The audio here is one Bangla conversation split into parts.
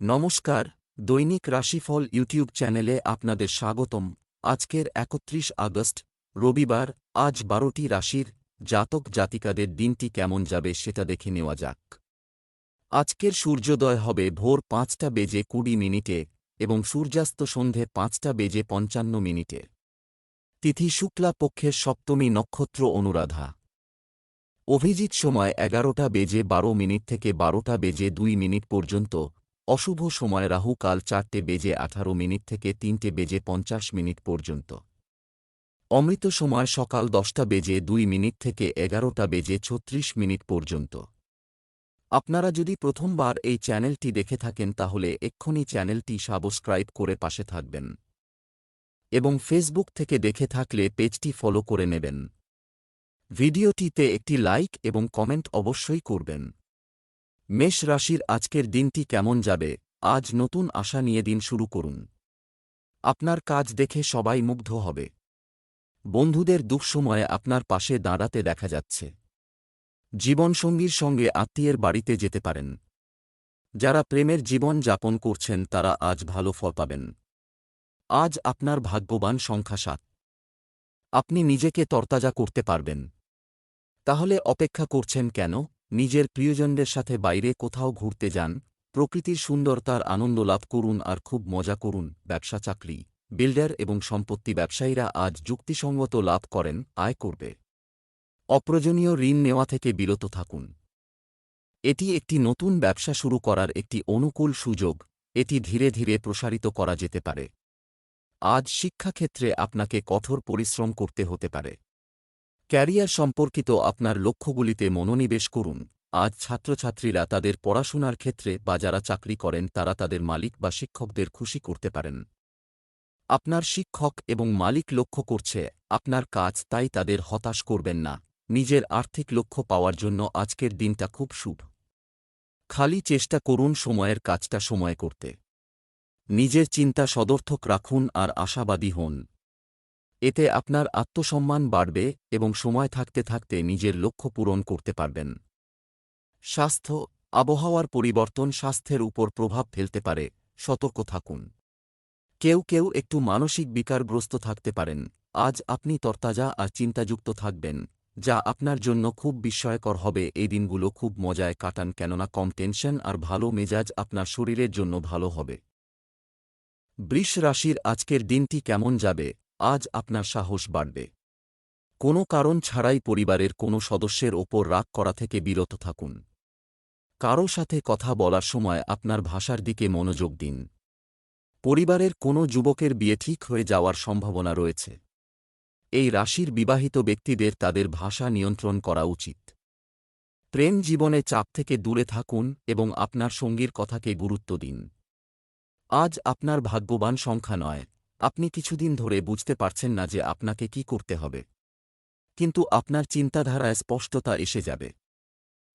নমস্কার, দৈনিক রাশিফল ইউটিউব চ্যানেলে আপনাদের স্বাগতম। আজকের একত্রিশ আগস্ট, রবিবার, আজ বারোটি রাশির জাতক জাতিকাদের দিনটি কেমন যাবে সেটা দেখে নেওয়া যাক। আজকের সূর্যোদয় হবে ভোর পাঁচটা বেজে কুড়ি মিনিটে এবং সূর্যাস্ত সন্ধে পাঁচটা বেজে পঞ্চান্ন মিনিটে। তিথি শুক্লা পক্ষের সপ্তমী নক্ষত্র অনুরাধা। অভিজিৎ সময় এগারোটা বেজে বারো মিনিট থেকে বারোটা বেজে দুই মিনিট পর্যন্ত অশুভ সময় রাহু কাল চারটে বেজে আঠারো মিনিট থেকে তিনটে বেজে পঞ্চাশ মিনিট পর্যন্ত। অমৃত সময় সকাল দশটা বেজে দুই মিনিট থেকে এগারোটা বেজে ছত্রিশ মিনিট পর্যন্ত। আপনারা যদি প্রথমবার এই চ্যানেলটি দেখে থাকেন তাহলে এক্ষুনি চ্যানেলটি সাবস্ক্রাইব করে পাশে থাকবেন। এবং ফেসবুক থেকে দেখে থাকলে পেজটি ফলো করে নেবেন। ভিডিওটিতে একটি লাইক এবং কমেন্ট অবশ্যই করবেন। মেষ রাশির আজকের দিনটি কেমন যাবে? আজ নতুন আশা নিয়ে দিন শুরু করুন। আপনার কাজ দেখে সবাই মুগ্ধ হবে। বন্ধুদের দুঃসময়ে আপনার পাশে দাঁড়াতে দেখা যাচ্ছে। জীবনসঙ্গীর সঙ্গে আত্মীয়ের বাড়িতে যেতে পারেন। যারা প্রেমের জীবন যাপন করছেন, তারা আজ ভালো ফল পাবেন। আজ আপনার ভাগ্যবান সংখ্যা সাত। আপনি নিজেকে তরতাজা করতে পারবেন। তাহলে অপেক্ষা করছেন কেন? নিজের প্রিয়জনদের সাথে বাইরে কোথাও ঘুরতে যান, প্রকৃতির সুন্দরতার আনন্দ লাভ করুন আর খুব মজা করুন, ব্যবসা চাকরি, বিল্ডার এবং সম্পত্তি ব্যবসায়ীরা আজ যুক্তিসঙ্গত লাভ করেন, আয় করবে। অপ্রয়োজনীয় ঋণ নেওয়া থেকে বিরত থাকুন। এটি একটি নতুন ব্যবসা শুরু করার একটি অনুকূল সুযোগ, এটি ধীরে ধীরে প্রসারিত করা যেতে পারে। আজ শিক্ষাক্ষেত্রে আপনাকে কঠোর পরিশ্রম করতে হতে পারে। ক্যারিয়ার সম্পর্কিত আপনার লক্ষ্যগুলিতে মনোনিবেশ করুন। আজ ছাত্রছাত্রীরা তাদের পড়াশোনার ক্ষেত্রে বা যারা চাকরি করেন তারা তাদের মালিক বা শিক্ষকদের খুশি করতে পারেন। আপনার শিক্ষক এবং মালিক লক্ষ্য করছে, আপনার কাজ তাই তাদের হতাশ করবেন না। নিজের আর্থিক লক্ষ্য পাওয়ার জন্য আজকের দিনটা খুব শুভ। খালি চেষ্টা করুন সময়ের কাজটা সময় করতে। নিজের চিন্তা সদর্থক রাখুন আর আশাবাদী হন। এতে আপনার আত্মসম্মান বাড়বে এবং সময় থাকতে থাকতে নিজের লক্ষ্য পূরণ করতে পারবেন। স্বাস্থ্য, আবহাওয়ার পরিবর্তন স্বাস্থ্যের উপর প্রভাব ফেলতে পারে, সতর্ক থাকুন। কেউ কেউ একটু মানসিক বিকারগ্রস্ত থাকতে পারেন। আজ আপনি তরতাজা আর চিন্তাযুক্ত থাকবেন, যা আপনার জন্য খুব বিস্ময়কর হবে। এই দিনগুলো খুব মজায় কাটান কেননা কম টেনশন আর ভালো মেজাজ আপনার শরীরের জন্য ভালো হবে। বৃষ রাশির আজকের দিনটি কেমন যাবে? আজ আপনার সাহস বাড়বে। কোনো কারণ ছাড়াই পরিবারের কোনো সদস্যের ওপর রাগ করা থেকে বিরত থাকুন। কারও সাথে কথা বলার সময় আপনার ভাষার দিকে মনোযোগ দিন। পরিবারের কোনো যুবকের বিয়ে ঠিক হয়ে যাওয়ার সম্ভাবনা রয়েছে। এই রাশির বিবাহিত ব্যক্তিদের তাদের ভাষা নিয়ন্ত্রণ করা উচিত। প্রেম জীবনে চাপ থেকে দূরে থাকুন এবং আপনার সঙ্গীর কথাকে গুরুত্ব দিন। আজ আপনার ভাগ্যবান সংখ্যা নয়। আপনি কিছুদিন ধরে বুঝতে পারছেন না যে আপনাকে কি করতে হবে। কিন্তু আপনার চিন্তাধারায় স্পষ্টতা এসে যাবে।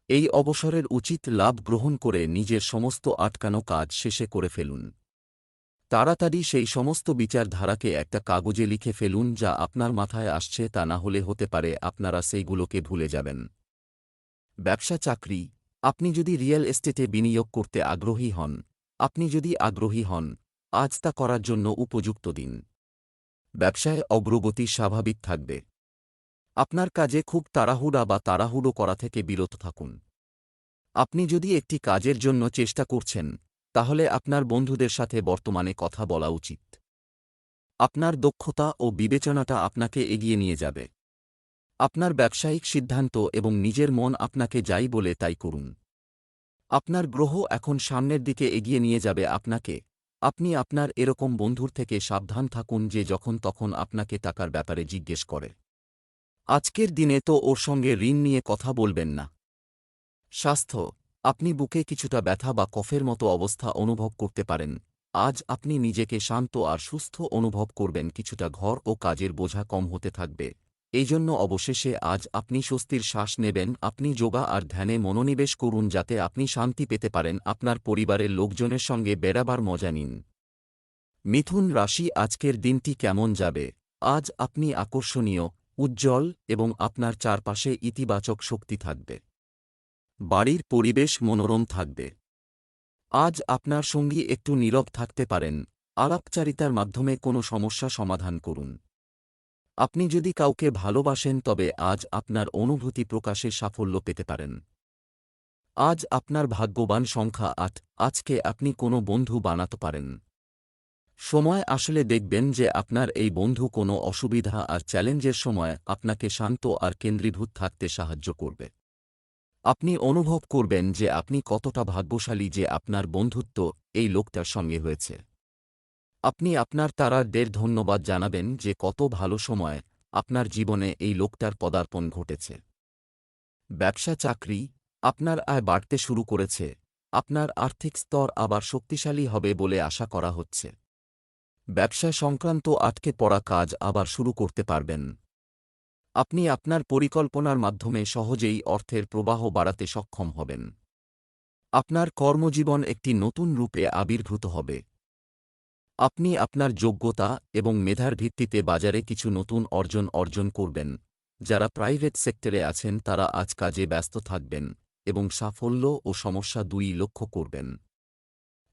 এই অবসরের উচিত লাভ গ্রহণ করে নিজের সমস্ত আটকানো কাজ শেষে করে ফেলুন। তাড়াতাড়ি সেই সমস্ত বিচারধারাকে একটা কাগজে লিখে ফেলুন যা আপনার মাথায় আসছে তা না হলে হতে পারে আপনারা সেইগুলোকে ভুলে যাবেন। ব্যবসা চাকরি। আপনি যদি রিয়েল এস্টেটে বিনিয়োগ করতে আগ্রহী হন। আপনি যদি আগ্রহী হন আজ তা করার জন্য উপযুক্ত দিন। ব্যবসায় অগ্রগতি স্বাভাবিক থাকবে। আপনার কাজে খুব তাড়াহুড়া বা তাড়াহুড়ো করা থেকে বিরত থাকুন। আপনি যদি একটি কাজের জন্য চেষ্টা করছেন, তাহলে আপনার বন্ধুদের সাথে বর্তমানে কথা বলা উচিত। আপনার দক্ষতা ও বিবেচনাটা আপনাকে এগিয়ে নিয়ে যাবে। আপনার ব্যবসায়িক সিদ্ধান্ত এবং নিজের মন আপনাকে যাই বলে তাই করুন। আপনার গ্রহ এখন সামনের দিকে এগিয়ে নিয়ে যাবে আপনাকে। আপনি আপনার এরকম বন্ধুর থেকে সাবধান থাকুন যে যখন তখন আপনাকে টাকার ব্যাপারে জিজ্ঞেস করে। আজকের দিনে তো ওর সঙ্গে ঋণ নিয়ে কথা বলবেন না। স্বাস্থ্য, আপনি বুকে কিছুটা ব্যথা বা কফের মতো অবস্থা অনুভব করতে পারেন। আজ আপনি নিজেকে শান্ত আর সুস্থ অনুভব করবেন, কিছুটা ঘর ও কাজের বোঝা কম হতে থাকবে। এই জন্য অবশেষে আজ আপনি স্বস্তির শ্বাস নেবেন, আপনি যোগা আর ধ্যানে মনোনিবেশ করুন যাতে আপনি শান্তি পেতে পারেন, আপনার পরিবারের লোকজনের সঙ্গে বেড়াবার মজা নিন। মিথুন রাশি, আজকের দিনটি কেমন যাবে? আজ আপনি আকর্ষণীয়, উজ্জ্বল এবং আপনার চারপাশে ইতিবাচক শক্তি থাকবে। বাড়ির পরিবেশ মনোরম থাকবে। আজ আপনার সঙ্গী একটু নীরব থাকতে পারেন। আলাপচারিতার মাধ্যমে কোনো সমস্যা সমাধান করুন। আপনি যদি কাউকে ভালোবাসেন, তবে আজ আপনার অনুভূতি প্রকাশে সাফল্য পেতে পারেন। আজ আপনার ভাগ্যবান সংখ্যা আট, আজকে আপনি কোনো বন্ধু বানাতে পারেন। সময় আসলে দেখবেন যে আপনার এই বন্ধু কোনো অসুবিধা আর চ্যালেঞ্জের সময় আপনাকে শান্ত আর কেন্দ্রীভূত থাকতে সাহায্য করবে। আপনি অনুভব করবেন যে আপনি কতটা ভাগ্যশালী যে আপনার বন্ধুত্ব এই লোকটার সঙ্গে হয়েছে। আপনি আপনার তারা তারাদের ধন্যবাদ জানাবেন যে কত ভালো সময় আপনার জীবনে এই লোকটার পদার্পণ ঘটেছে। ব্যবসা চাকরি আপনার আয় বাড়তে শুরু করেছে, আপনার আর্থিক স্তর আবার শক্তিশালী হবে বলে আশা করা হচ্ছে। ব্যবসা সংক্রান্ত আটকে পড়া কাজ আবার শুরু করতে পারবেন। আপনি আপনার পরিকল্পনার মাধ্যমে সহজেই অর্থের প্রবাহ বাড়াতে সক্ষম হবেন। আপনার কর্মজীবন একটি নতুন রূপে আবির্ভূত হবে। আপনি আপনার যোগ্যতা এবং মেধার ভিত্তিতে বাজারে কিছু নতুন অর্জন অর্জন করবেন। যারা প্রাইভেট সেক্টরে আছেন, তারা আজ কাজে ব্যস্ত থাকবেন এবং সাফল্য ও সমস্যা দুই লক্ষ্য করবেন।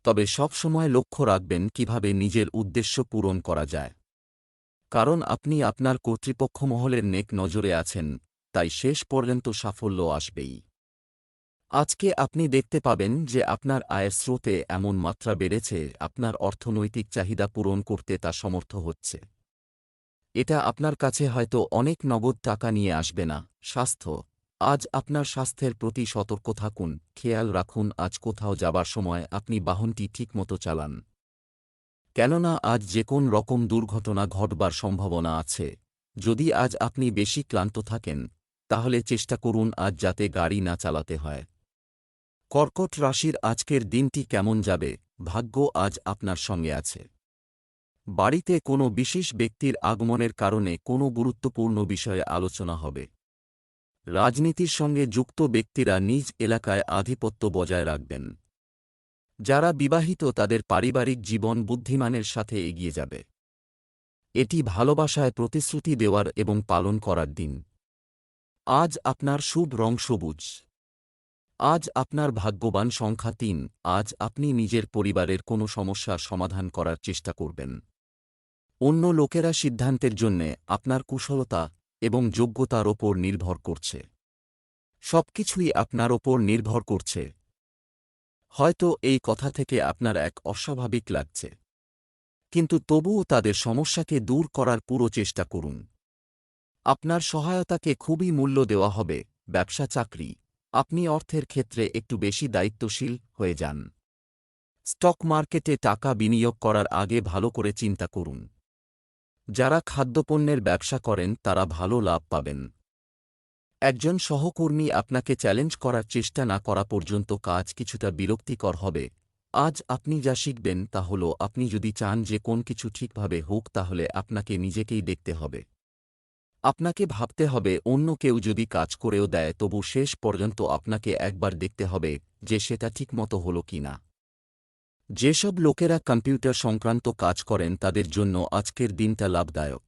তবে সবসময় লক্ষ্য রাখবেন কীভাবে নিজের উদ্দেশ্য পূরণ করা যায়। কারণ আপনি আপনার কর্তৃপক্ষ মহলের নেক নজরে আছেন, তাই শেষ পর্যন্ত সাফল্য আসবেই। আজকে আপনি দেখতে পাবেন যে আপনার আয়ের স্রোতে এমন মাত্রা বেড়েছে, আপনার অর্থনৈতিক চাহিদা পূরণ করতে তা সমর্থ হচ্ছে। এটা আপনার কাছে হয়তো অনেক নগদ টাকা নিয়ে আসবে না। স্বাস্থ্য, আজ আপনার স্বাস্থ্যের প্রতি সতর্ক থাকুন, খেয়াল রাখুন, আজ কোথাও যাবার সময় আপনি বাহনটি ঠিকমতো চালান। কেননা আজ যে কোন রকম দুর্ঘটনা ঘটবার সম্ভাবনা আছে। যদি আজ আপনি বেশি ক্লান্ত থাকেন, তাহলে চেষ্টা করুন আজ যাতে গাড়ি না চালাতে হয়। কর্কট রাশির আজকের দিনটি কেমন যাবে? ভাগ্য আজ আপনার সঙ্গে আছে। বাড়িতে কোনো বিশেষ ব্যক্তির আগমনের কারণে কোনো গুরুত্বপূর্ণ বিষয়ে আলোচনা হবে। রাজনীতির সঙ্গে যুক্ত ব্যক্তিরা নিজ এলাকায় আধিপত্য বজায় রাখবেন। যারা বিবাহিত তাদের পারিবারিক জীবন বুদ্ধিমানের সাথে এগিয়ে যাবে। এটি ভালোবাসায় প্রতিশ্রুতি দেওয়ার এবং পালন করার দিন। আজ আপনার শুভ রং সবুজ। আজ আপনার ভাগ্যবান সংখ্যা তিন, আজ আপনি নিজের পরিবারের কোনো সমস্যার সমাধান করার চেষ্টা করবেন। অন্য লোকেরা সিদ্ধান্তের জন্যে আপনার কুশলতা এবং যোগ্যতার ওপর নির্ভর করছে। সবকিছুই আপনার ওপর নির্ভর করছে। হয়তো এই কথা থেকে আপনার এক অস্বাভাবিক লাগছে। কিন্তু তবুও তাদের সমস্যাকে দূর করার পুরো চেষ্টা করুন। আপনার সহায়তাকে খুবই মূল্য দেওয়া হবে ব্যবসা চাকরি আপনি অর্থের ক্ষেত্রে একটু বেশি দায়িত্বশীল হয়ে যান। স্টক মার্কেটে টাকা বিনিয়োগ করার আগে ভালো করে চিন্তা করুন। যারা খাদ্যপণ্যের ব্যবসা করেন, তারা ভালো লাভ পাবেন। একজন সহকর্মী আপনাকে চ্যালেঞ্জ করার চেষ্টা না করা পর্যন্ত কাজ কিছুটা বিরক্তিকর হবে। আজ আপনি যা শিখবেন তা হল, আপনি যদি চান যে কোন কিছু ঠিকভাবে হোক, তাহলে আপনাকে নিজেকেই দেখতে হবে। আপনাকে ভাবতে হবে, অন্য কেউ যদি কাজ করেও দেয়, তবু শেষ পর্যন্ত আপনাকে একবার দেখতে হবে যে সেটা ঠিকমতো হল কি না। যেসব লোকেরা কম্পিউটার সংক্রান্ত কাজ করেন, তাদের জন্য আজকের দিনটা লাভদায়ক।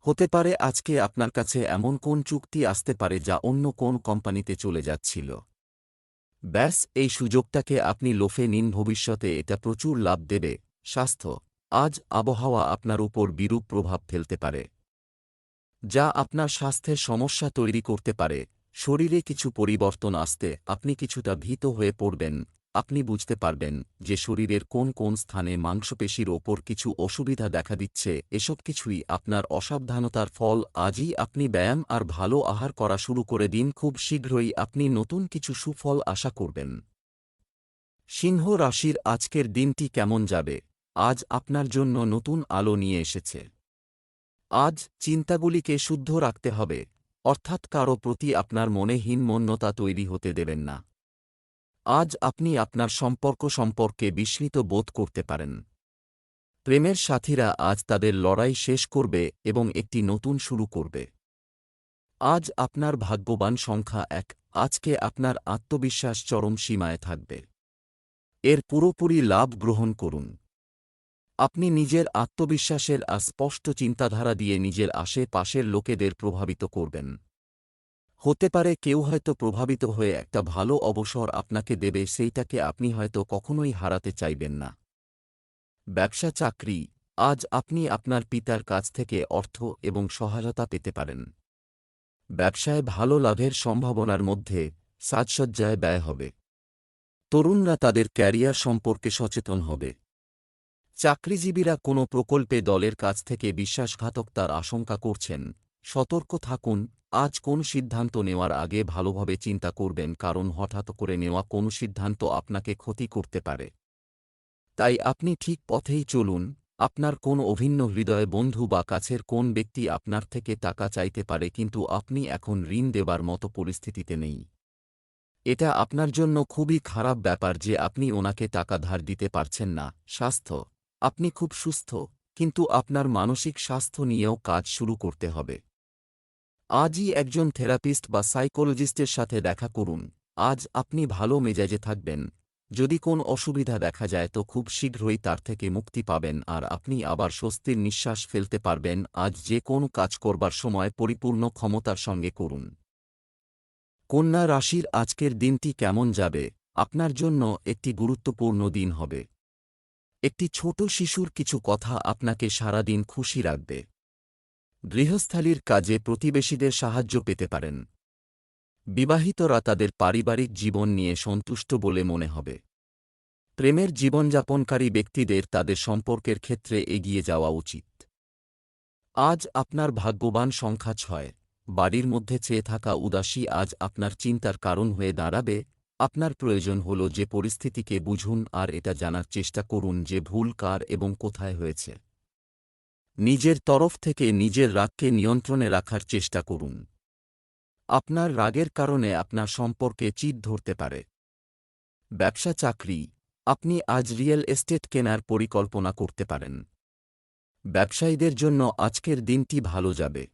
হতে পারে আজকে আপনার কাছে এমন কোন চুক্তি আসতে পারে যা অন্য কোন কোম্পানিতে চলে যাচ্ছিল। ব্যাস, এই সুযোগটাকে আপনি লোফে নিন, ভবিষ্যতে এটা প্রচুর লাভ দেবে। স্বাস্থ্য, আজ আবহাওয়া আপনার উপর বিরূপ প্রভাব ফেলতে পারে। যা আপনার স্বাস্থ্যের সমস্যা তৈরি করতে পারে। শরীরে কিছু পরিবর্তন আসতে আপনি কিছুটা ভীত হয়ে পড়বেন। আপনি বুঝতে পারবেন যে শরীরের কোন কোন স্থানে মাংসপেশির ওপর কিছু অসুবিধা দেখা দিচ্ছে। এসব কিছুই আপনার অসাবধানতার ফল। আজই আপনি ব্যায়াম আর ভালো আহার করা শুরু করে দিন। খুব শীঘ্রই আপনি নতুন কিছু সুফল আশা করবেন। সিংহ রাশির আজকের দিনটি কেমন যাবে? আজ আপনার জন্য নতুন আলো নিয়ে এসেছে। আজ চিন্তাগুলিকে শুদ্ধ রাখতে হবে, অর্থাৎ কারও প্রতি আপনার মনে হীনমন্যতা তৈরি হতে দেবেন না। আজ আপনি আপনার সম্পর্ক সম্পর্কে বিস্মিত বোধ করতে পারেন। প্রেমের সাথীরা আজ তাদের লড়াই শেষ করবে এবং একটি নতুন শুরু করবে। আজ আপনার ভাগ্যবান সংখ্যা এক, আজকে আপনার আত্মবিশ্বাস চরম সীমায় থাকবে। এর পুরোপুরি লাভ গ্রহণ করুন। আপনি নিজের আত্মবিশ্বাসের আর স্পষ্ট চিন্তাধারা দিয়ে নিজের আশেপাশের লোকেদের প্রভাবিত করবেন। হতে পারে কেউ হয়তো প্রভাবিত হয়ে একটা ভালো অবসর আপনাকে দেবে, সেইটাকে আপনি হয়তো কখনোই হারাতে চাইবেন না। ব্যবসা চাকরি, আজ আপনি আপনার পিতার কাছ থেকে অর্থ এবং সহায়তা পেতে পারেন। ব্যবসায় ভালো লাভের সম্ভাবনার মধ্যে সাজসজ্জায় ব্যয় হবে। তরুণরা তাদের ক্যারিয়ার সম্পর্কে সচেতন হবে। চাকরিজীবীরা কোনো প্রকল্পে দলের কাছ থেকে বিশ্বাসঘাতকতার আশঙ্কা করছেন। সতর্ক থাকুন, আজ কোন সিদ্ধান্ত নেওয়ার আগে ভালোভাবে চিন্তা করবেন কারণ হঠাৎ করে নেওয়া কোনো সিদ্ধান্ত আপনাকে ক্ষতি করতে পারে। তাই আপনি ঠিক পথেই চলুন, আপনার কোন অভিন্ন হৃদয় বন্ধু বা কাছের কোন ব্যক্তি আপনার থেকে টাকা চাইতে পারে কিন্তু আপনি এখন ঋণ দেবার মতো পরিস্থিতিতে নেই। এটা আপনার জন্য খুবই খারাপ ব্যাপার যে আপনি ওনাকে টাকা ধার দিতে পারছেন না, স্বাস্থ্য আপনি খুব সুস্থ, কিন্তু আপনার মানসিক স্বাস্থ্য নিয়েও কাজ শুরু করতে হবে। আজই একজন থেরাপিস্ট বা সাইকোলজিস্টের সাথে দেখা করুন, আজ আপনি ভালো মেজাজে থাকবেন, যদি কোন অসুবিধা দেখা যায় তো খুব শীঘ্রই তার থেকে মুক্তি পাবেন আর আপনি আবার স্বস্তির নিঃশ্বাস ফেলতে পারবেন, আজ যে কোন কাজ করবার সময় পরিপূর্ণ ক্ষমতার সঙ্গে করুন। কন্যা রাশির আজকের দিনটি কেমন যাবে? আপনার জন্য একটি গুরুত্বপূর্ণ দিন হবে। একটি ছোট শিশুর কিছু কথা আপনাকে সারাদিন খুশি রাখবে। গৃহস্থালির কাজে প্রতিবেশীদের সাহায্য পেতে পারেন। বিবাহিতরা তাদের পারিবারিক জীবন নিয়ে সন্তুষ্ট বলে মনে হবে। প্রেমের জীবনযাপনকারী ব্যক্তিদের তাদের সম্পর্কের ক্ষেত্রে এগিয়ে যাওয়া উচিত। আজ আপনার ভাগ্যবান সংখ্যা ছয়। বাড়ির মধ্যে চেয়ে থাকা উদাসী আজ আপনার চিন্তার কারণ হয়ে দাঁড়াবে। আপনার প্রয়োজন হল যে পরিস্থিতিকে বুঝুন আর এটা জানার চেষ্টা করুন যে ভুল কার এবং কোথায় হয়েছে। নিজের তরফ থেকে নিজের রাগকে নিয়ন্ত্রণে রাখার চেষ্টা করুন। আপনার রাগের কারণে আপনার সম্পর্কে চিত ধরতে পারে। ব্যবসা চাকরি, আপনি আজ রিয়েল এস্টেট কেনার পরিকল্পনা করতে পারেন। ব্যবসায়ীদের জন্য আজকের দিনটি ভালো যাবে।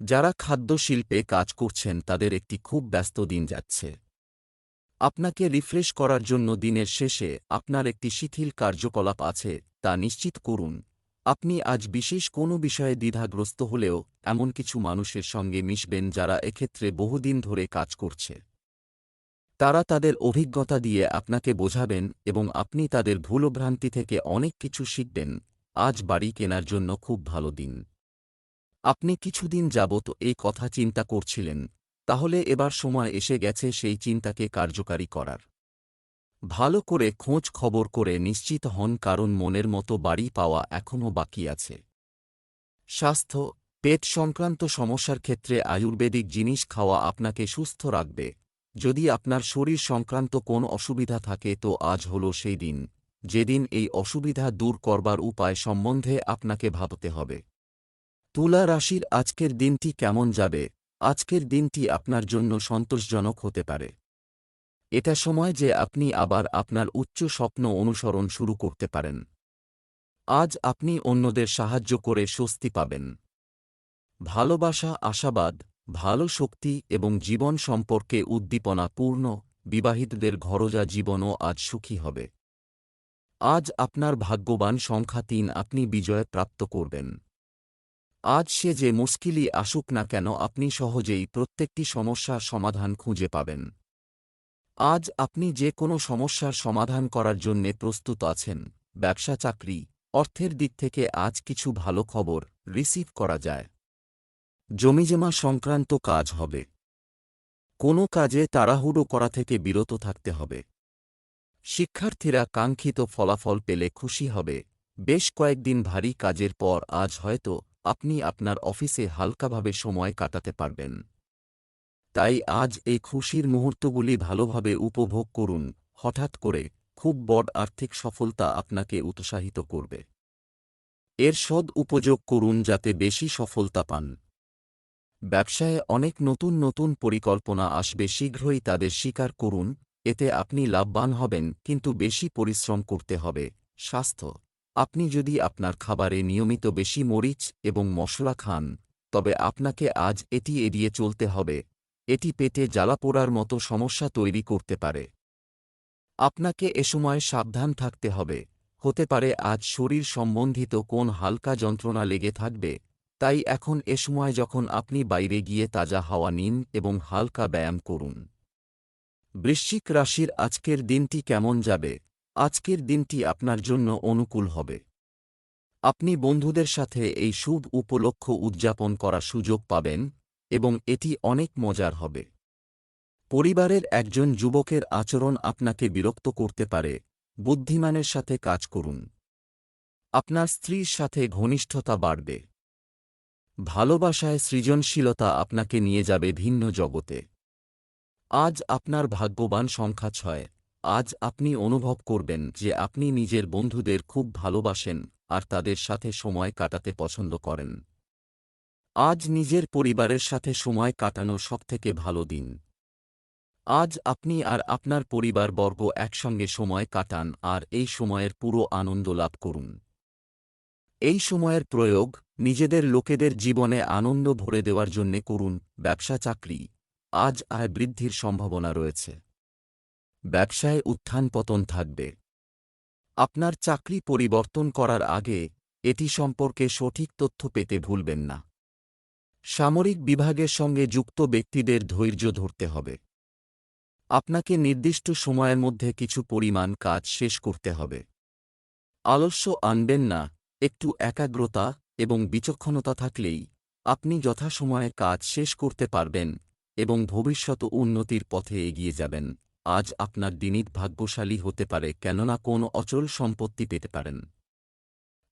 যারা খাদ্য শিল্পে কাজ করছেন তাদের একটি খুব ব্যস্ত দিন যাচ্ছে। আপনাকে রিফ্রেশ করার জন্য দিনের শেষে আপনার একটি শিথিল কার্যকলাপ আছে, তা নিশ্চিত করুন। আপনি আজ বিশেষ কোনো বিষয়ে দ্বিধাগ্রস্ত হলেও এমন কিছু মানুষের সঙ্গে মিশবেন যারা এক্ষেত্রে বহুদিন ধরে কাজ করছে। তারা তাদের অভিজ্ঞতা দিয়ে আপনাকে বোঝাবেন এবং আপনি তাদের ভুলভ্রান্তি থেকে অনেক কিছু শিখবেন। আজ বাড়ি কেনার জন্য খুব ভালো দিন। আপনি কিছুদিন যাবত এই কথা চিন্তা করছিলেন। তাহলে এবার সময় এসে গেছে সেই চিন্তাকে কার্যকারী করার। ভালো করে খোঁজ খবর করে নিশ্চিত হন কারণ মনের মতো বাড়ি পাওয়া এখনও বাকি আছে। স্বাস্থ্য, পেট সংক্রান্ত সমস্যার ক্ষেত্রে আয়ুর্বেদিক জিনিস খাওয়া আপনাকে সুস্থ রাখবে। যদি আপনার শরীর সংক্রান্ত কোন অসুবিধা থাকে তো আজ হল সেই দিন। যেদিন এই অসুবিধা দূর করবার উপায় সম্বন্ধে আপনাকে ভাবতে হবে। তুলা রাশির আজকের দিনটি কেমন যাবে? আজকের দিনটি আপনার জন্য সন্তোষজনক হতে পারে। এটা সময় যে আপনি আবার আপনার উচ্চ স্বপ্ন অনুসরণ শুরু করতে পারেন। আজ আপনি অন্যদের সাহায্য করে স্বস্তি পাবেন। ভালোবাসা, আশাবাদ, ভালো শক্তি এবং জীবন সম্পর্কে উদ্দীপনা পূর্ণ বিবাহিতদের ঘরোজা জীবনও আজ সুখী হবে। আজ আপনার ভাগ্যবান সংখ্যা তিন আপনি বিজয় প্রাপ্ত করবেন। আজ সে যে মুশকিলই আসুক না কেন আপনি সহজেই প্রত্যেকটি সমস্যার সমাধান খুঁজে পাবেন। আজ আপনি যে কোনো সমস্যার সমাধান করার জন্যে প্রস্তুত আছেন, ব্যবসা চাকরি, অর্থের দিক থেকে আজ কিছু ভালো খবর রিসিভ করা যায়। জমিজমা সংক্রান্ত কাজ হবে। কোনো কাজে তাড়াহুড়ো করা থেকে বিরত থাকতে হবে। শিক্ষার্থীরা কাঙ্ক্ষিত ফলাফল পেলে খুশি হবে। বেশ কয়েকদিন ভারী কাজের পর আজ হয়তো আপনি আপনার অফিসে হালকাভাবে সময় কাটাতে পারবেন। তাই আজ এই খুশির মুহূর্তগুলি ভালোভাবে উপভোগ করুন, হঠাৎ করে খুব বড় আর্থিক সফলতা আপনাকে উৎসাহিত করবে। এর সদ উপযোগ করুন যাতে বেশি সফলতা পান। ব্যবসায়ে অনেক নতুন নতুন পরিকল্পনা আসবে, শীঘ্রই তাদের স্বীকার করুন, এতে আপনি লাভবান হবেন, কিন্তু বেশি পরিশ্রম করতে হবে, স্বাস্থ্য। আপনি যদি আপনার খাবারে নিয়মিত বেশি মরিচ এবং মশলা খান, তবে আপনাকে আজ এটি এড়িয়ে চলতে হবে। এটি পেটে জ্বালা পোড়ার মতো সমস্যা তৈরি করতে পারে। আপনাকে এ সময় সাবধান থাকতে হবে। হতে পারে আজ শরীর সম্বন্ধিত কোন হালকা যন্ত্রণা লেগে থাকবে, তাই এখন এ সময় যখন আপনি বাইরে গিয়ে তাজা হাওয়া নিন এবং হালকা ব্যায়াম করুন। বৃশ্চিক রাশির আজকের দিনটি কেমন যাবে? আজকের দিনটি আপনার জন্য অনুকূল হবে। আপনি বন্ধুদের সাথে এই শুভ উপলক্ষ উদযাপন করার সুযোগ পাবেন এবং এটি অনেক মজার হবে। পরিবারের একজন যুবকের আচরণ আপনাকে বিরক্ত করতে পারে, বুদ্ধিমানের সাথে কাজ করুন। আপনার স্ত্রীর সাথে ঘনিষ্ঠতা বাড়বে। ভালোবাসায় সৃজনশীলতা আপনাকে নিয়ে যাবে ভিন্ন জগতে। আজ আপনার ভাগ্যবান সংখ্যা ছয়। আজ আপনি অনুভব করবেন যে আপনি নিজের বন্ধুদের খুব ভালোবাসেন আর তাদের সাথে সময় কাটাতে পছন্দ করেন। আজ নিজের পরিবারের সাথে সময় কাটানো সবথেকে ভালো দিন। আজ আপনি আর আপনার পরিবারবর্গ একসঙ্গে সময় কাটান আর এই সময়ের পুরো আনন্দ লাভ করুন। এই সময়ের প্রয়োগ নিজেদের লোকেদের জীবনে আনন্দ ভরে দেওয়ার জন্যে করুন ব্যবসা চাকরি আজ আয় বৃদ্ধির সম্ভাবনা রয়েছে। ব্যবসায় উত্থান পতন থাকবে। আপনার চাকরি পরিবর্তন করার আগে এটি সম্পর্কে সঠিক তথ্য পেতে ভুলবেন না। সামরিক বিভাগের সঙ্গে যুক্ত ব্যক্তিদের ধৈর্য ধরতে হবে। আপনাকে নির্দিষ্ট সময়ের মধ্যে কিছু পরিমাণ কাজ শেষ করতে হবে। আলস্য আনবেন না, একটু একাগ্রতা এবং বিচক্ষণতা থাকলেই আপনি যথাসময়ে কাজ শেষ করতে পারবেন এবং ভবিষ্যত উন্নতির পথে এগিয়ে যাবেন। আজ আপনার দিনিত ভাগ্যশালী হতে পারে কেননা কোনো অচল সম্পত্তি পেতে পারেন।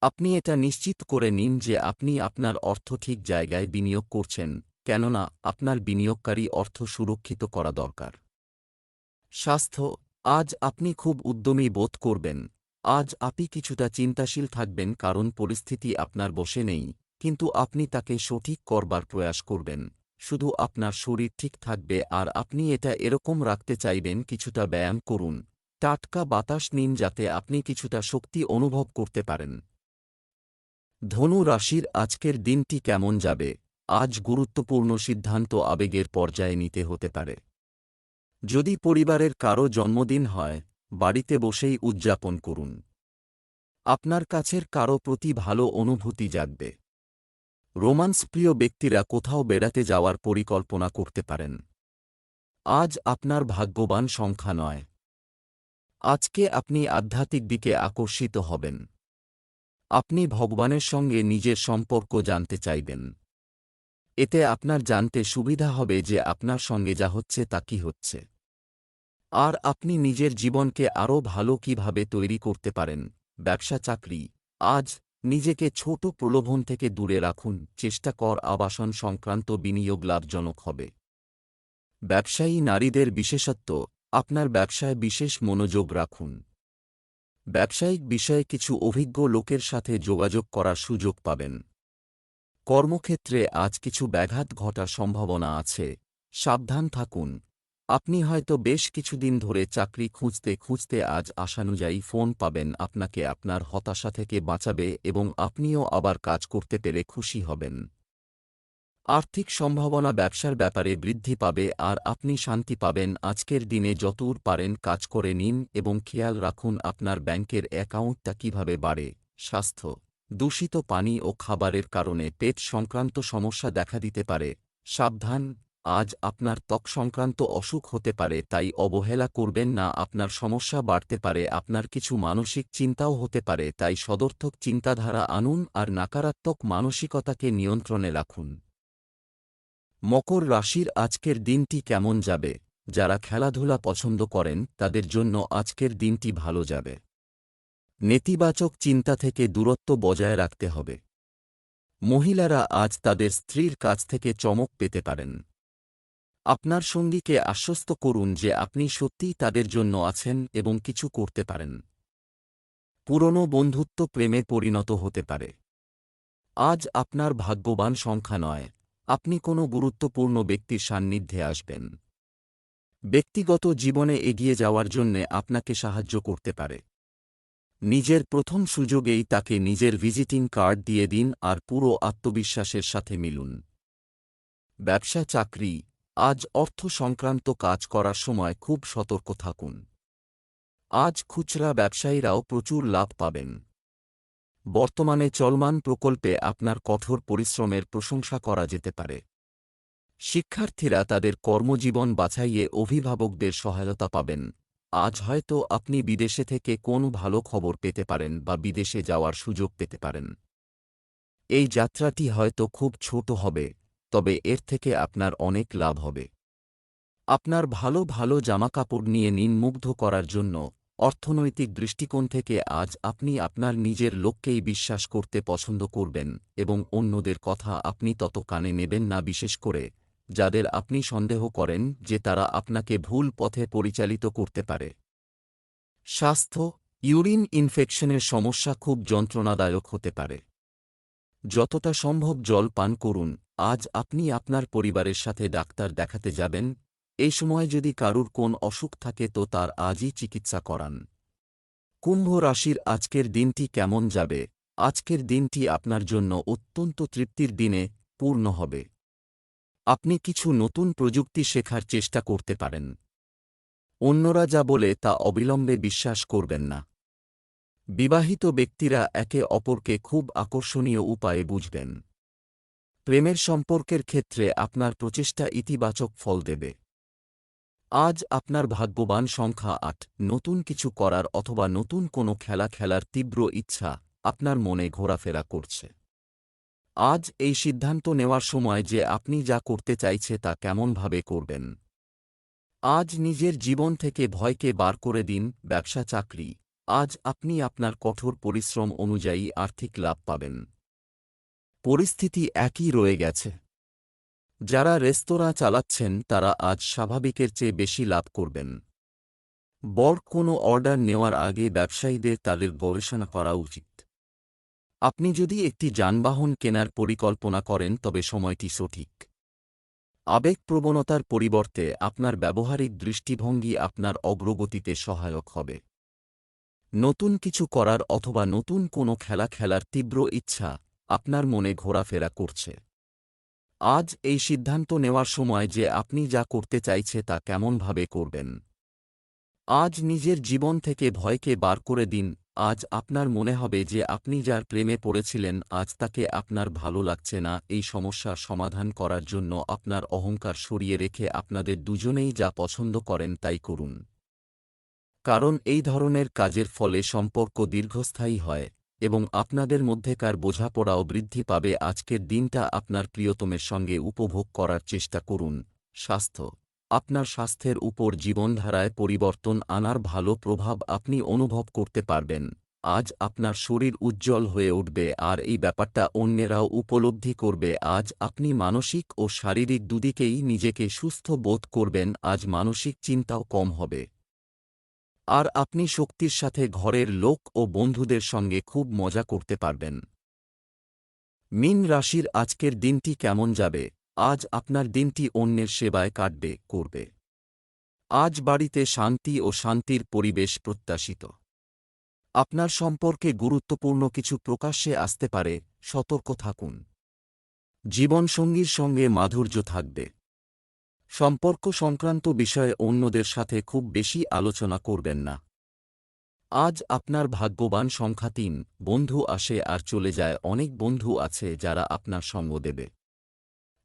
আপনি এটা নিশ্চিত করে নিন যে আপনি আপনার অর্থ ঠিক জায়গায় বিনিয়োগ করছেন, কেননা আপনার বিনিয়োগকারী অর্থ সুরক্ষিত করা দরকার। স্বাস্থ্য, আজ আপনি খুব উদ্যমী বোধ করবেন, আজ আপনি কিছুটা চিন্তাশীল থাকবেন কারণ পরিস্থিতি আপনার বসে নেই, কিন্তু আপনি তাকে সঠিক করবার প্রয়াস করবেন। শুধু আপনার শরীর ঠিক থাকবে আর আপনি এটা এরকম রাখতে চাইবেন কিছুটা ব্যায়াম করুন। টাটকা বাতাস নিন যাতে আপনি কিছুটা শক্তি অনুভব করতে পারেন। ধনু রাশির আজকের দিনটি কেমন যাবে? আজ গুরুত্বপূর্ণ সিদ্ধান্ত আবেগের পর্যায়ে নিতে হতে পারে। যদি পরিবারের কারও জন্মদিন হয়, বাড়িতে বসেই উদযাপন করুন। আপনার কাছের কারও প্রতি ভালো অনুভূতি জাগবে। রোমান্স প্রিয় ব্যক্তিরা কোথাও বেড়াতে যাওয়ার পরিকল্পনা করতে পারেন। আজ আপনার ভাগ্যবান সংখ্যা নয়। আজকে আপনি আধ্যাত্মিক দিকে আকর্ষিত হবেন। আপনি ভগবানের সঙ্গে নিজের সম্পর্ক জানতে চাইবেন। এতে আপনার জানতে সুবিধা হবে যে আপনার সঙ্গে যা হচ্ছে তা কি হচ্ছে। আর আপনি নিজের জীবনকে আরও ভালো কীভাবে তৈরি করতে পারেন। ব্যবসা চাকরি আজ নিজেকে ছোট প্রলোভন থেকে দূরে রাখুন, চেষ্টা কর আবাসন সংক্রান্ত বিনিয়োগ লাভজনক হবে। ব্যবসায়ী নারীদের বিশেষত্ব, আপনার ব্যবসায় বিশেষ মনোযোগ রাখুন। ব্যবসায়িক বিষয়ে কিছু অভিজ্ঞ লোকের সাথে যোগাযোগ করার সুযোগ পাবেন। কর্মক্ষেত্রে আজ কিছু ব্যাঘাত ঘটার সম্ভাবনা আছে, সাবধান থাকুন। আপনি হয়তো বেশ কিছুদিন ধরে চাকরি খুঁজতে খুঁজতে আজ আশানুযায়ী ফোন পাবেন, আপনাকে আপনার হতাশা থেকে বাঁচাবে এবং আপনিও আবার কাজ করতে পেরে খুশি হবেন। আর্থিক সম্ভাবনা ব্যবসার ব্যাপারে বৃদ্ধি পাবে আর আপনি শান্তি পাবেন। আজকের দিনে যতদূর পারেন কাজ করে নিন এবং খেয়াল রাখুন আপনার ব্যাংকের অ্যাকাউন্টটা কীভাবে বাড়ে। স্বাস্থ্য, দূষিত পানি ও খাবারের কারণে পেট সংক্রান্ত সমস্যা দেখা দিতে পারে। সাবধান আজ আপনার ত্বক সংক্রান্ত অসুখ হতে পারে, তাই অবহেলা করবেন না, আপনার সমস্যা বাড়তে পারে, আপনার কিছু মানসিক চিন্তাও হতে পারে, তাই সদর্থক চিন্তাধারা আনুন আর নাকারাত্মক মানসিকতাকে নিয়ন্ত্রণে রাখুন। মকর রাশির আজকের দিনটি কেমন যাবে? যারা খেলাধুলা পছন্দ করেন, তাদের জন্য আজকের দিনটি ভালো যাবে। নেতিবাচক চিন্তা থেকে দূরত্ব বজায় রাখতে হবে। মহিলারা আজ তাদের স্ত্রীর কাছ থেকে চমক পেতে পারেন। আপনার সঙ্গীকে আশ্বস্ত করুন যে আপনি সত্যিই তাদের জন্য আছেন এবং কিছু করতে পারেন। পুরনো বন্ধুত্ব প্রেমে পরিণত হতে পারে। আজ আপনার ভাগ্যবান সংখ্যা নয়, আপনি কোনো গুরুত্বপূর্ণ ব্যক্তির সান্নিধ্যে আসবেন। ব্যক্তিগত জীবনে এগিয়ে যাওয়ার জন্যে আপনাকে সাহায্য করতে পারে। নিজের প্রথম সুযোগেই তাকে নিজের ভিজিটিং কার্ড দিয়ে দিন আর পুরো আত্মবিশ্বাসের সাথে মিলুন। ব্যবসা চাকরি আজ অর্থ সংক্রান্ত কাজ করার সময় খুব সতর্ক থাকুন। আজ খুচরা ব্যবসায়ীরাও প্রচুর লাভ পাবেন। বর্তমানে চলমান প্রকল্পে আপনার কঠোর পরিশ্রমের প্রশংসা করা যেতে পারে। শিক্ষার্থীরা তাদের কর্মজীবন বাছাইয়ে অভিভাবকদের সহায়তা পাবেন। আজ হয়তো আপনি বিদেশে থেকে কোন ভালো খবর পেতে পারেন বা বিদেশে যাওয়ার সুযোগ পেতে পারেন। এই যাত্রাটি হয়তো খুব ছোট হবে। তবে এর থেকে আপনার অনেক লাভ হবে। আপনার ভালো ভালো জামাকাপড় নিয়ে নিন মুগ্ধ করার জন্য অর্থনৈতিক দৃষ্টিকোণ থেকে আজ আপনি আপনার নিজের লোককেই বিশ্বাস করতে পছন্দ করবেন এবং অন্যদের কথা আপনি তত কানে নেবেন না, বিশেষ করে যাদের আপনি সন্দেহ করেন যে তারা আপনাকে ভুল পথে পরিচালিত করতে পারে। স্বাস্থ্য, ইউরিন ইনফেকশনের সমস্যা খুব যন্ত্রণাদায়ক হতে পারে। যতটা সম্ভব জল পান করুন, আজ আপনি আপনার পরিবারের সাথে ডাক্তার দেখাতে যাবেন এই সময় যদি কারুর কোন অসুখ থাকে তো তার আজই চিকিৎসা করান। কুম্ভ রাশির আজকের দিনটি কেমন যাবে? আজকের দিনটি আপনার জন্য অত্যন্ত তৃপ্তির দিনে পূর্ণ হবে। আপনি কিছু নতুন প্রযুক্তি শেখার চেষ্টা করতে পারেন। অন্যরা যা বলে তা অবিলম্বে বিশ্বাস করবেন না। বিবাহিত ব্যক্তিরা একে অপরকে খুব আকর্ষণীয় উপায়ে বুঝবেন। প্রেমের সম্পর্কের ক্ষেত্রে আপনার প্রচেষ্টা ইতিবাচক ফল দেবে। আজ আপনার ভাগ্যবান সংখ্যা আট, নতুন কিছু করার অথবা নতুন কোনো খেলা খেলার তীব্র ইচ্ছা আপনার মনে ঘোরাফেরা করছে। আজ এই সিদ্ধান্ত নেওয়ার সময় যে আপনি যা করতে চাইছে তা কেমনভাবে করবেন। আজ নিজের জীবন থেকে ভয়কে বার করে দিন, ব্যবসা, চাকরি। আজ আপনি আপনার কঠোর পরিশ্রম অনুযায়ী আর্থিক লাভ পাবেন। পরিস্থিতি একই রয়ে গেছে। যারা রেস্তোরাঁ চালাচ্ছেন, তারা আজ স্বাভাবিকের চেয়ে বেশি লাভ করবেন। বড় কোনো অর্ডার নেওয়ার আগে ব্যবসায়ীদের তাদের গবেষণা করা উচিত। আপনি যদি একটি যানবাহন কেনার পরিকল্পনা করেন, তবে সময়টি সঠিক। আবেগপ্রবণতার পরিবর্তে আপনার ব্যবহারিক দৃষ্টিভঙ্গি আপনার অগ্রগতিতে সহায়ক হবে। নতুন কিছু করার অথবা নতুন কোনো খেলা খেলার তীব্র ইচ্ছা আপনার মনে ঘোরাফেরা করছে। আজ এই সিদ্ধান্ত নেওয়ার সময় যে আপনি যা করতে চাইছে তা কেমনভাবে করবেন। আজ নিজের জীবন থেকে ভয়কে বার করে দিন, আজ আপনার মনে হবে যে আপনি যার প্রেমে পড়েছিলেন, আজ তাকে আপনার ভালো লাগছে না, এই সমস্যার সমাধান করার জন্য আপনার অহংকার সরিয়ে রেখে আপনাদের দুজনেই যা পছন্দ করেন তাই করুন। কারণ এই ধরনের কাজের ফলে সম্পর্ক দীর্ঘস্থায়ী হয়, এবং আপনাদের মধ্যেকার বোঝাপড়াও বৃদ্ধি পাবে। আজকের দিনটা আপনার প্রিয়তমের সঙ্গে উপভোগ করার চেষ্টা করুন। স্বাস্থ্য। আপনার স্বাস্থ্যের উপর জীবনধারায় পরিবর্তন আনার ভালো প্রভাব আপনি অনুভব করতে পারবেন। আজ আপনার শরীর উজ্জ্বল হয়ে উঠবে, আর এই ব্যাপারটা অন্যেরাও উপলব্ধি করবে। আজ আপনি মানসিক ও শারীরিক দুদিকেই নিজেকে সুস্থ বোধ করবেন, আজ মানসিক চিন্তাও কম হবে। আর আপনি শক্তির সাথে ঘরের লোক ও বন্ধুদের সঙ্গে খুব মজা করতে পারবেন। মিন রাশির আজকের দিনটি কেমন যাবে? আজ আপনার দিনটি অন্যের সেবায় কাটবে, করবে। আজ বাড়িতে শান্তি ও শান্তির পরিবেশ প্রত্যাশিত। আপনার সম্পর্কে গুরুত্বপূর্ণ কিছু প্রকাশ্যে আসতে পারে, সতর্ক থাকুন। জীবনসঙ্গীর সঙ্গে মাধুর্য থাকবে। সম্পর্ক সংক্রান্ত বিষয়ে অন্যদের সাথে খুব বেশি আলোচনা করবেন না। আজ আপনার ভাগ্যবান সংখ্যা তিন, বন্ধু আসে আর চলে যায়, অনেক বন্ধু আছে যারা আপনার সঙ্গ দেবে।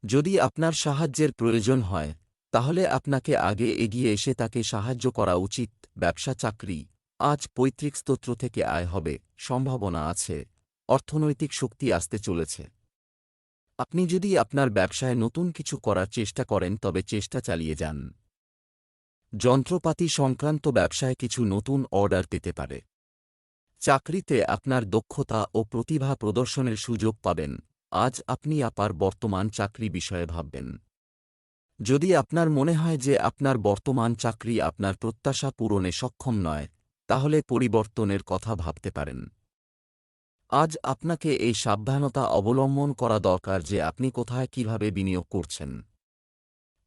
যদি আপনার সাহায্যের প্রয়োজন হয়, তাহলে আপনাকে আগে এগিয়ে এসে তাকে সাহায্য করা উচিত, ব্যবসা, চাকরি। আজ পৈতৃক স্তোত্র থেকে আয় হবে, সম্ভাবনা আছে, অর্থনৈতিক শক্তি আসতে চলেছে। আপনি যদি আপনার ব্যবসায় নতুন কিছু করার চেষ্টা করেন, তবে চেষ্টা চালিয়ে যান। যন্ত্রপাতি সংক্রান্ত ব্যবসায় কিছু নতুন অর্ডার পেতে পারে। চাকরিতে আপনার দক্ষতা ও প্রতিভা প্রদর্শনের সুযোগ পাবেন। আজ আপনি আপার বর্তমান চাকরি বিষয়ে ভাববেন। যদি আপনার মনে হয় যে আপনার বর্তমান চাকরি আপনার প্রত্যাশা পূরণে সক্ষম নয়, তাহলে পরিবর্তনের কথা ভাবতে পারেন। আজ আপনাকে এই সাবধানতা অবলম্বন করা দরকার যে আপনি কোথায় কীভাবে বিনিয়োগ করছেন।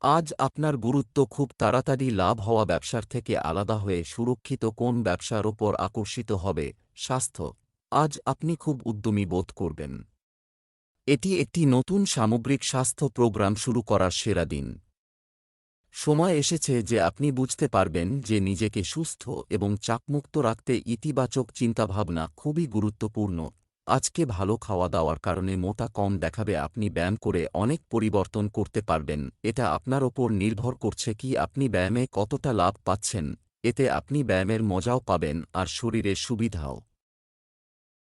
আজ আপনার গুরুত্ব খুব তাড়াতাড়ি লাভ হওয়া ব্যবসার থেকে আলাদা হয়ে সুরক্ষিত কোন ব্যবসার ওপর আকর্ষিত হবে, স্বাস্থ্য। আজ আপনি খুব উদ্যমী বোধ করবেন। এটি একটি নতুন সামগ্রিক স্বাস্থ্য প্রোগ্রাম শুরু করার সেরা দিন। সময় এসেছে যে আপনি বুঝতে পারবেন যে নিজেকে সুস্থ এবং চাপমুক্ত রাখতে ইতিবাচক চিন্তাভাবনা খুবই গুরুত্বপূর্ণ। আজকে ভালো খাওয়া দাওয়ার কারণে মোটা কম দেখাবে আপনি ব্যায়াম করে অনেক পরিবর্তন করতে পারবেন। এটা আপনার ওপর নির্ভর করছে কি আপনি ব্যায়ামে কতটা লাভ পাচ্ছেন। এতে আপনি ব্যায়ামের মজাও পাবেন আর শরীরে সুবিধাও।